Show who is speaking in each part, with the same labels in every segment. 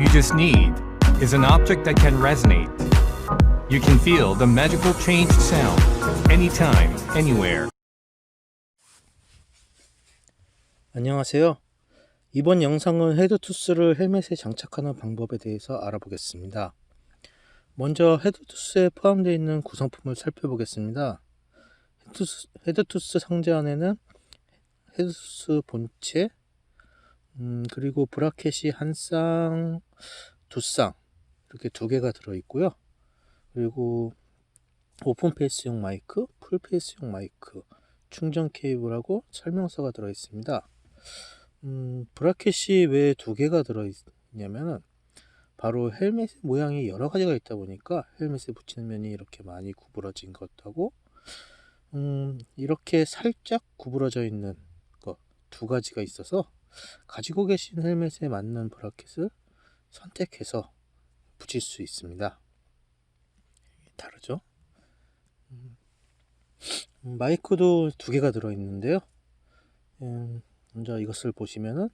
Speaker 1: you just need is an object that can resonate. You can feel the magical changed sound anytime, anywhere.
Speaker 2: 안녕하세요. 이번 영상은 헤드투스를 헬멧에 장착하는 방법에 대해서 알아보겠습니다. 먼저 헤드투스에 포함되어 있는 구성품을 살펴보겠습니다. 헤드투스, 헤드투스 상자 안에는 헤드투스 본체, 음, 그리고 브라켓이 한 쌍, 두 쌍, 이렇게 두 개가 들어있고요. 그리고 오픈 페이스용 마이크, 풀 페이스용 마이크, 충전 케이블하고 설명서가 들어있습니다. 음, 브라켓이 왜 두 개가 들어있냐면은 바로 헬멧 모양이 여러 가지가 있다 보니까 헬멧에 붙이는 면이 이렇게 많이 구부러진 것하고 음, 이렇게 살짝 구부러져 있는 것 두 가지가 있어서 가지고 계신 헬멧에 맞는 브라켓을 선택해서 붙일 수 있습니다. 다르죠? 음, 마이크도 두 개가 들어있는데요. 음, 먼저 이것을 보시면은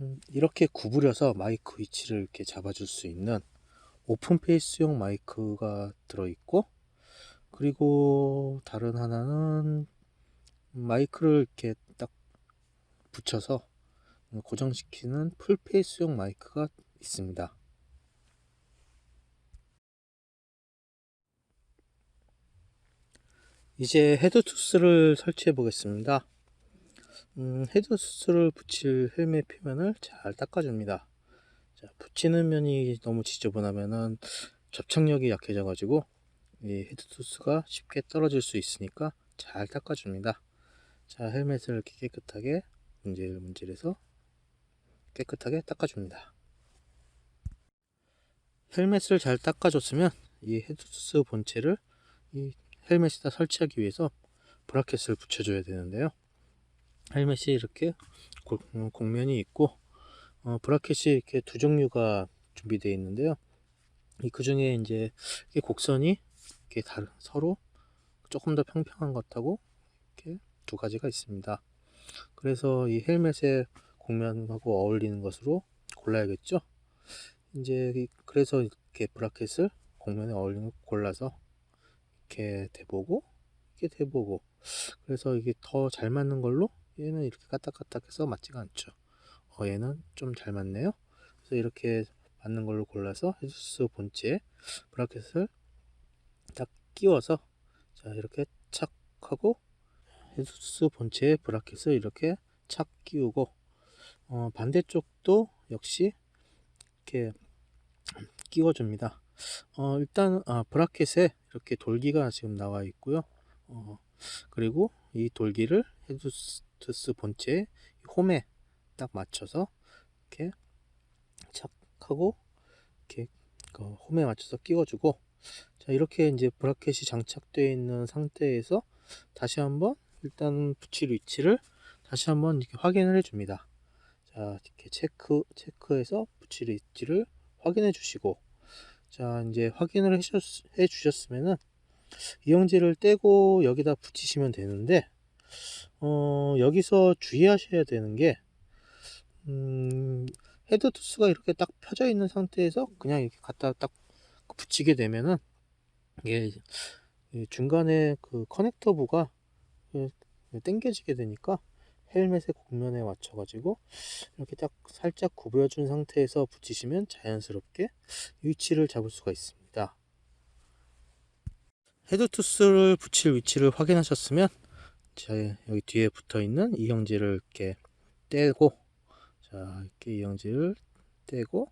Speaker 2: 음, 이렇게 구부려서 마이크 위치를 이렇게 잡아줄 수 있는 오픈 페이스용 마이크가 들어있고 그리고 다른 하나는 마이크를 이렇게 딱 붙여서 고정시키는 풀 페이스용 마이크가 있습니다. 이제 헤드투스를 설치해 보겠습니다. 음, 헤드투스를 붙일 헬멧 표면을 잘 닦아줍니다. 자, 붙이는 면이 너무 지저분하면은 접착력이 약해져 가지고 이 헤드투스가 쉽게 떨어질 수 있으니까 잘 닦아줍니다. 자, 헬멧을 이렇게 깨끗하게 문질 문질해서 깨끗하게 닦아줍니다. 헬멧을 잘 닦아줬으면 이 헤드투스 본체를 이 헬멧에다 설치하기 위해서 브라켓을 붙여줘야 되는데요. 헬멧이 이렇게 곡면이 있고 어, 브라켓이 이렇게 두 종류가 준비되어 있는데요. 이 그 중에 이제 곡선이 이렇게 다른 서로 조금 더 평평한 것하고 이렇게 두 가지가 있습니다. 그래서 이 헬멧의 곡면하고 어울리는 것으로 골라야겠죠. 이제 그래서 이렇게 브라켓을 곡면에 어울리는 걸 골라서 이렇게 대보고 이렇게 대보고 그래서 이게 더 잘 맞는 걸로 얘는 이렇게 까딱까딱해서 맞지가 않죠. 어, 얘는 좀 잘 맞네요. 그래서 이렇게 맞는 걸로 골라서 헤드스 본체에 브라켓을 딱 끼워서 자 이렇게 착 하고 헤드스 본체에 브라켓을 이렇게 착 끼우고 어, 반대쪽도 역시 이렇게 끼워줍니다. 어, 일단 아, 브라켓에 이렇게 돌기가 지금 나와 있고요. 어, 그리고 이 돌기를 헤드투스 본체 홈에 딱 맞춰서 이렇게 착 하고 이렇게 그 홈에 맞춰서 끼워주고 자 이렇게 이제 브라켓이 장착되어 있는 상태에서 다시 한번 일단 붙일 위치를 다시 한번 이렇게 확인을 해줍니다. 자 이렇게 체크 체크해서 붙일 위치를 확인해 주시고. 자 이제 확인을 해 주셨으면은 이영지를 떼고 여기다 붙이시면 되는데 어, 여기서 주의하셔야 되는 게 음, 헤드 투스가 이렇게 딱 펴져 있는 상태에서 그냥 이렇게 갖다 딱 붙이게 되면은 이게 중간에 그 커넥터 부가 당겨지게 되니까 헬멧의 곡면에 맞춰 가지고 이렇게 딱 살짝 구부려 준 상태에서 붙이시면 자연스럽게 위치를 잡을 수가 있습니다. 헤드투스를 붙일 위치를 확인하셨으면 자 여기 뒤에 붙어 있는 이형지를 이렇게 떼고 자 이렇게 이형지를 떼고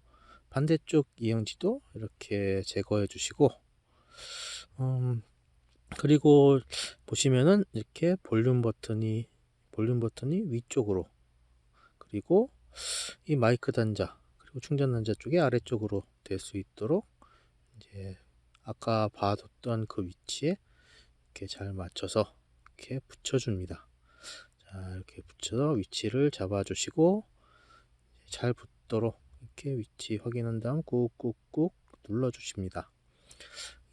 Speaker 2: 반대쪽 이형지도 이렇게 제거해 주시고 음, 그리고 보시면은 이렇게 볼륨 버튼이 볼륨 버튼이 위쪽으로 그리고 이 마이크 단자 그리고 충전 단자 쪽이 아래쪽으로 될 수 있도록 이제 아까 봐뒀던 그 위치에 이렇게 잘 맞춰서 이렇게 붙여줍니다. 자, 이렇게 붙여서 위치를 잡아주시고 잘 붙도록 이렇게 위치 확인한 다음 꾹꾹꾹 눌러주십니다.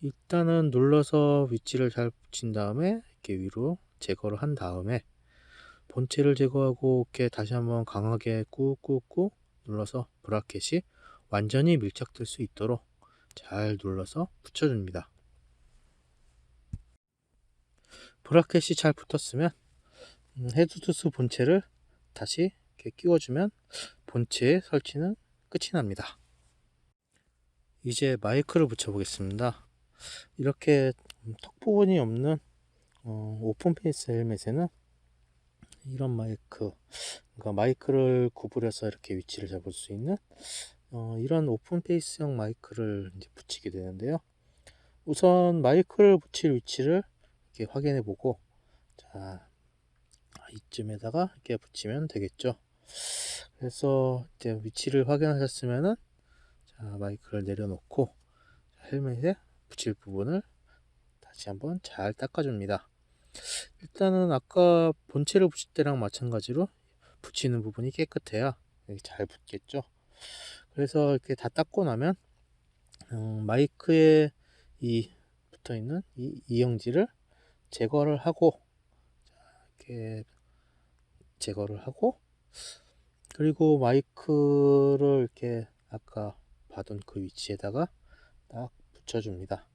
Speaker 2: 일단은 눌러서 위치를 잘 붙인 다음에 이렇게 위로 제거를 한 다음에 본체를 제거하고 이렇게 다시 한번 강하게 꾹꾹꾹 눌러서 브라켓이 완전히 밀착될 수 있도록 잘 눌러서 붙여줍니다. 브라켓이 잘 붙었으면 음, 헤드투스 본체를 다시 이렇게 끼워주면 본체의 설치는 끝이 납니다. 이제 마이크를 붙여보겠습니다. 이렇게 턱 부분이 없는 어, 오픈 페이스 헬멧에는 이런 마이크, 그러니까 마이크를 구부려서 이렇게 위치를 잡을 수 있는 어, 이런 오픈 페이스형 마이크를 이제 붙이게 되는데요. 우선 마이크를 붙일 위치를 이렇게 확인해 보고 자 이쯤에다가 이렇게 붙이면 되겠죠. 그래서 이제 위치를 확인하셨으면은 자 마이크를 내려놓고 헬멧에 붙일 부분을 다시 한번 잘 닦아줍니다. 일단은 아까 본체를 붙일 때랑 마찬가지로 붙이는 부분이 깨끗해야 잘 붙겠죠. 그래서 이렇게 다 닦고 나면 음, 마이크에 이 붙어 있는 이 이영지를 제거를 하고 자, 이렇게 제거를 하고 그리고 마이크를 이렇게 아까 받은 그 위치에다가 딱 붙여줍니다.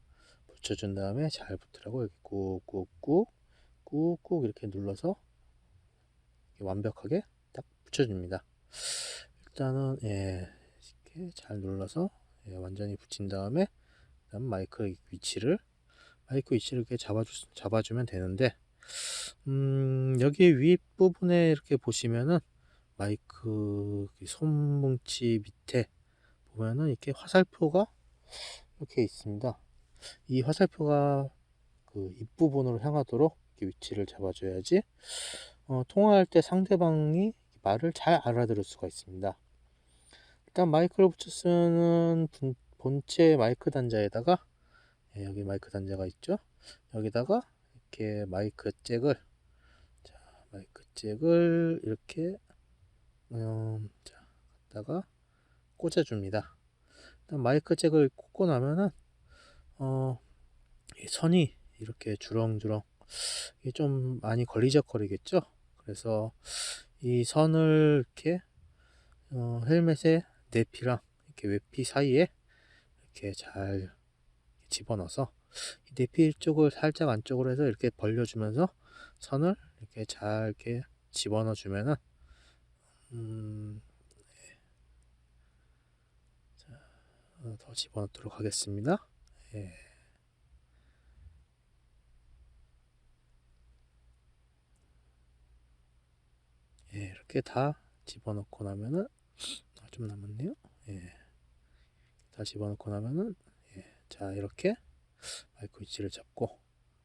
Speaker 2: 붙여준 다음에 잘 붙으라고 이렇게 꾹꾹꾹 꾹꾹 이렇게 눌러서 이렇게 완벽하게 딱 붙여줍니다. 일단은 예, 이렇게 잘 눌러서 예, 완전히 붙인 다음에 그다음 마이크 위치를 마이크 위치를 이렇게 잡아주, 잡아주면 되는데 음, 여기 윗 부분에 이렇게 보시면은 마이크 손뭉치 밑에 보면은 이렇게 화살표가 이렇게 있습니다. 이 화살표가 그 입부분으로 향하도록 이렇게 위치를 잡아줘야지 어, 통화할 때 상대방이 말을 잘 알아들을 수가 있습니다. 일단 마이크를 붙여 쓰는 분- 본체 마이크 단자에다가 예, 여기 마이크 단자가 있죠. 여기다가 이렇게 마이크 잭을 자 마이크 잭을 이렇게 음, 자 갖다가 꽂아줍니다. 일단 마이크 잭을 꽂고 나면은 어, 이 선이 이렇게 주렁주렁 이게 좀 많이 걸리적거리겠죠. 그래서 이 선을 이렇게 어, 헬멧의 내피랑 이렇게 외피 사이에 이렇게 잘 집어넣어서 이 내피 쪽을 살짝 안쪽으로 해서 이렇게 벌려주면서 선을 이렇게 잘 이렇게 집어넣어 주면은 음, 네. 자, 어, 더 집어넣도록 하겠습니다. 예. 예, 이렇게 다 집어넣고 나면은 아, 좀 남았네요. 예. 다 집어넣고 나면은 예. 자 이렇게 마이크 위치를 잡고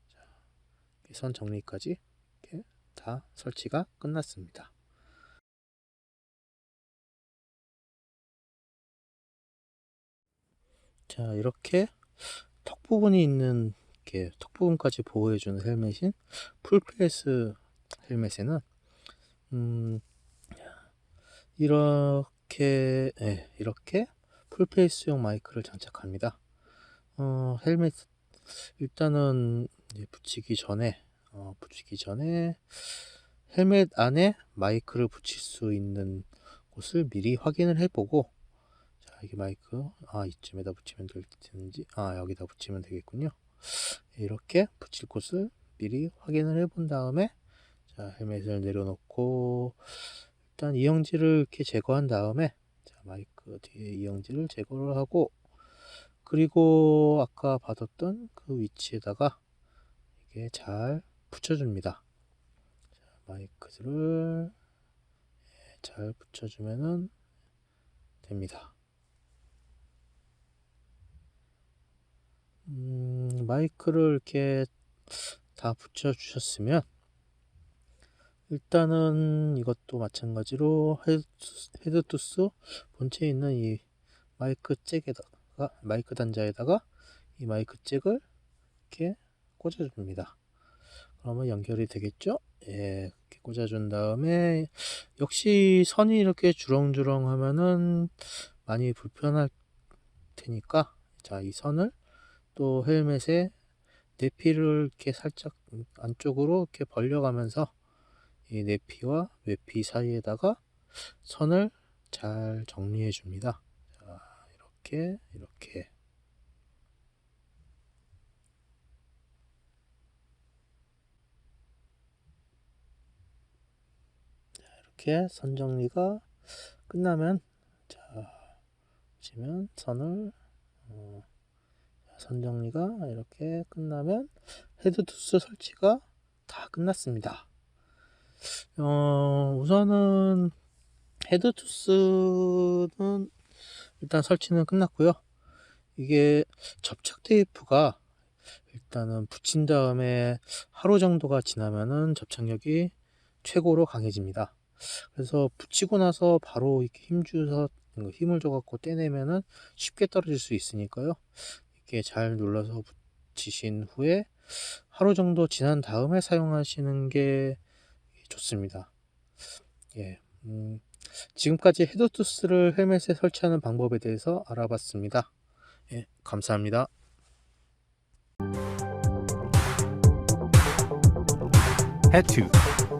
Speaker 2: 자, 선 정리까지 이렇게 다 설치가 끝났습니다. 자 이렇게 턱 부분이 있는 이렇게 턱 부분까지 보호해주는 헬멧인 풀페이스 헬멧에는 음, 이렇게 예, 이렇게 풀페이스용 마이크를 장착합니다. 어, 헬멧 일단은 붙이기 전에 어, 붙이기 전에 헬멧 안에 마이크를 붙일 수 있는 곳을 미리 확인을 해보고 자 이게 마이크 아 이쯤에다 붙이면 될텐지 아 여기다 붙이면 되겠군요. 이렇게 붙일 곳을 미리 확인을 해본 다음에 자 헬멧을 내려놓고 일단 이영지를 이렇게 제거한 다음에 자 마이크 뒤에 이영지를 제거를 하고 그리고 아까 받았던 그 위치에다가 이게 잘 붙여줍니다. 자, 마이크를 예, 잘 붙여주면은 됩니다. 음, 마이크를 이렇게 다 붙여주셨으면 일단은 이것도 마찬가지로 헤드투스, 본체에 있는 이 마이크 잭에다가 마이크 단자에다가 이 마이크 잭을 이렇게 꽂아줍니다. 그러면 연결이 되겠죠? 예, 이렇게 꽂아준 다음에 역시 선이 이렇게 주렁주렁 하면은 많이 불편할 테니까 자, 이 선을 또 헬멧에 내피를 이렇게 살짝 안쪽으로 이렇게 벌려가면서 이 내피와 외피 사이에다가 선을 잘 정리해 줍니다. 자, 이렇게 이렇게 자, 이렇게 선 정리가 끝나면 자 보시면 선을 어, 선 정리가 이렇게 끝나면 헤드 투스 설치가 다 끝났습니다. 어, 우선은 헤드투스는 일단 설치는 끝났고요. 이게 접착 테이프가 일단은 붙인 다음에 하루 정도가 지나면은 접착력이 최고로 강해집니다. 그래서 붙이고 나서 바로 이렇게 힘주서 힘을 줘갖고 떼내면은 쉽게 떨어질 수 있으니까요. 이렇게 잘 눌러서 붙이신 후에 하루 정도 지난 다음에 사용하시는 게 좋습니다. 예, 음, 지금까지 헤드투스를 헬멧에 설치하는 방법에 대해서 알아봤습니다. 예, 감사합니다.
Speaker 1: To